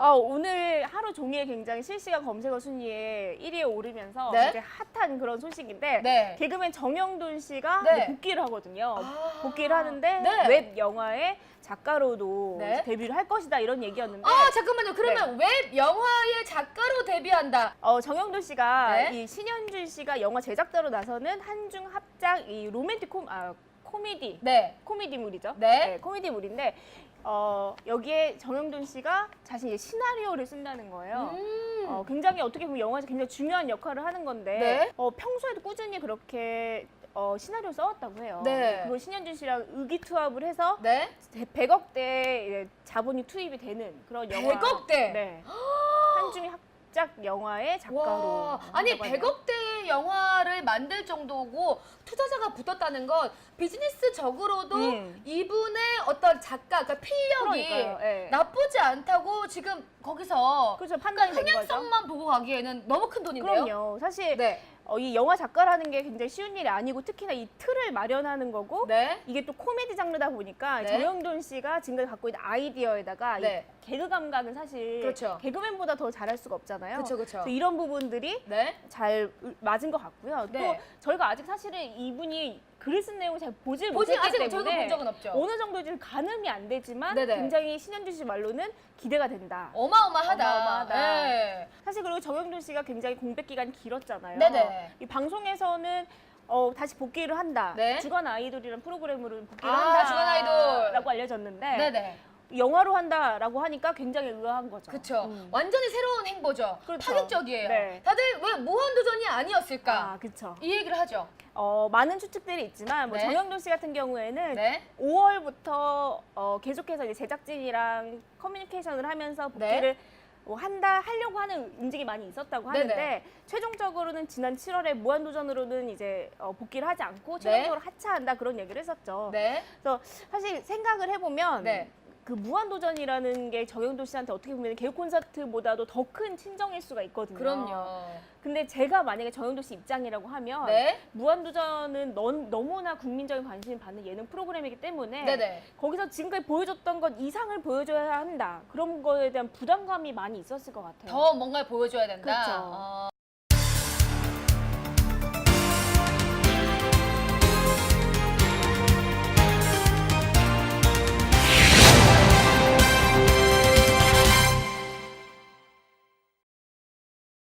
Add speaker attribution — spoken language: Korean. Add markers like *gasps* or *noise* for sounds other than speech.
Speaker 1: 아, 오늘 하루 종일 굉장히 실시간 검색어 순위에 1위에 오르면서
Speaker 2: 네.
Speaker 1: 이제 핫한 그런 소식인데
Speaker 2: 네.
Speaker 1: 개그맨 정영돈 씨가
Speaker 2: 네.
Speaker 1: 이제 복귀를 하거든요.
Speaker 2: 아.
Speaker 1: 복귀를 하는데
Speaker 2: 네.
Speaker 1: 웹 영화의 작가로도
Speaker 2: 네.
Speaker 1: 이제 데뷔를 할 것이다 이런 얘기였는데
Speaker 2: 아 잠깐만요. 그러면 웹 영화의 작가로 데뷔한다.
Speaker 1: 어, 정영돈 씨가
Speaker 2: 네.
Speaker 1: 이 신현준 씨가 영화 제작자로 나서는 한중 합작 이 로맨틱 콤 아, 코미디
Speaker 2: 네.
Speaker 1: 코미디물이죠.
Speaker 2: 네.
Speaker 1: 코미디물인데 어, 여기에 정영돈 씨가 자신 이제 시나리오를 쓴다는 거예요.
Speaker 2: 음.
Speaker 1: 어, 굉장히 어떻게 보면 영화에서 굉장히 중요한 역할을 하는 건데
Speaker 2: 네.
Speaker 1: 어, 평소에도 꾸준히 그렇게 어, 시나리오 써왔다고 해요.
Speaker 2: 네.
Speaker 1: 그걸 신현준 씨랑 의기투합을 해서
Speaker 2: 네.
Speaker 1: 100억대 자본이 투입이 되는 그런 영화.
Speaker 2: 100억대?
Speaker 1: 네. *gasps* 한중의 합작 영화의 작가로.
Speaker 2: 와, 아니
Speaker 1: 한다고 하네요.
Speaker 2: 100억대 영화를 만들 정도고 투자자가 붙었다는 건 비즈니스적으로도
Speaker 1: 음.
Speaker 2: 이분의 어떤 작가, 그러니까 필력이
Speaker 1: 그러니까요. 예.
Speaker 2: 나쁘지 않다고 지금 거기서. 그러니까
Speaker 1: 판단이 된 거죠.
Speaker 2: 흥행성만 보고 가기에는 너무 큰 돈인데요.
Speaker 1: 그럼요. 사실
Speaker 2: 네.
Speaker 1: 어, 이 영화 작가라는 게 굉장히 쉬운 일이 아니고 특히나 이 틀을 마련하는 거고
Speaker 2: 네.
Speaker 1: 이게 또 코미디 장르다 보니까
Speaker 2: 네.
Speaker 1: 정영돈 씨가 지금까지 갖고 있는 아이디어에다가 이
Speaker 2: 네.
Speaker 1: 개그 감각은 사실
Speaker 2: 그렇죠.
Speaker 1: 개그맨보다 더 잘할 수가 없잖아요.
Speaker 2: 그렇죠, 그렇죠.
Speaker 1: 이런 부분들이
Speaker 2: 네.
Speaker 1: 잘 맞은 것 같고요.
Speaker 2: 네.
Speaker 1: 또 저희가 아직 사실은 이분이 글을 쓴 내용을 잘 보질
Speaker 2: 보지
Speaker 1: 못했기
Speaker 2: 아직
Speaker 1: 때문에
Speaker 2: 본 적은 없죠.
Speaker 1: 어느 정도 좀 가늠이 안 되지만
Speaker 2: 네네.
Speaker 1: 굉장히 신현준 씨 말로는 기대가 된다.
Speaker 2: 어마어마하다.
Speaker 1: 어마어마하다.
Speaker 2: 네.
Speaker 1: 사실 그리고 정영돈 씨가 굉장히 공백 기간이 길었잖아요.
Speaker 2: 네네.
Speaker 1: 이 방송에서는 어, 다시 복귀를 한다.
Speaker 2: 네.
Speaker 1: 주간 아이돌이라는 프로그램으로 복귀를
Speaker 2: 아,
Speaker 1: 한다.
Speaker 2: 주간 아이돌.
Speaker 1: 라고 알려졌는데
Speaker 2: 네네.
Speaker 1: 영화로 한다라고 하니까 굉장히 의아한 거죠.
Speaker 2: 그렇죠.
Speaker 1: 음.
Speaker 2: 완전히 새로운 행보죠.
Speaker 1: 그렇죠.
Speaker 2: 파격적이에요.
Speaker 1: 네.
Speaker 2: 다들 왜 무한도전이 아니었을까?
Speaker 1: 아, 그렇죠.
Speaker 2: 이 얘기를 하죠.
Speaker 1: 어, 많은 추측들이 있지만 뭐
Speaker 2: 네.
Speaker 1: 정영돈 씨 같은 경우에는
Speaker 2: 네.
Speaker 1: 5월부터 어, 계속해서 이제 제작진이랑 커뮤니케이션을 하면서
Speaker 2: 네.
Speaker 1: 복귀를 뭐 한다 하려고 하는 움직임이 많이 있었다고 하는데
Speaker 2: 네네.
Speaker 1: 최종적으로는 지난 7월에 무한도전으로는 이제 어, 복귀를 하지 않고
Speaker 2: 네.
Speaker 1: 최종적으로 하차한다 그런 얘기를 했었죠.
Speaker 2: 네.
Speaker 1: 그래서 사실 생각을 해보면
Speaker 2: 네.
Speaker 1: 그 무한도전이라는 게 정영돈 씨한테 어떻게 보면 개그 콘서트보다도 더 큰 친정일 수가 있거든요.
Speaker 2: 그럼요.
Speaker 1: 근데 제가 만약에 정영돈 씨 입장이라고 하면
Speaker 2: 네.
Speaker 1: 무한도전은 넌, 너무나 국민적인 관심을 받는 예능 프로그램이기 때문에
Speaker 2: 네네.
Speaker 1: 거기서 지금까지 보여줬던 것 이상을 보여줘야 한다. 그런 거에 대한 부담감이 많이 있었을 것 같아요.
Speaker 2: 더 뭔가를 보여줘야 된다.
Speaker 1: 그렇죠.
Speaker 2: 어.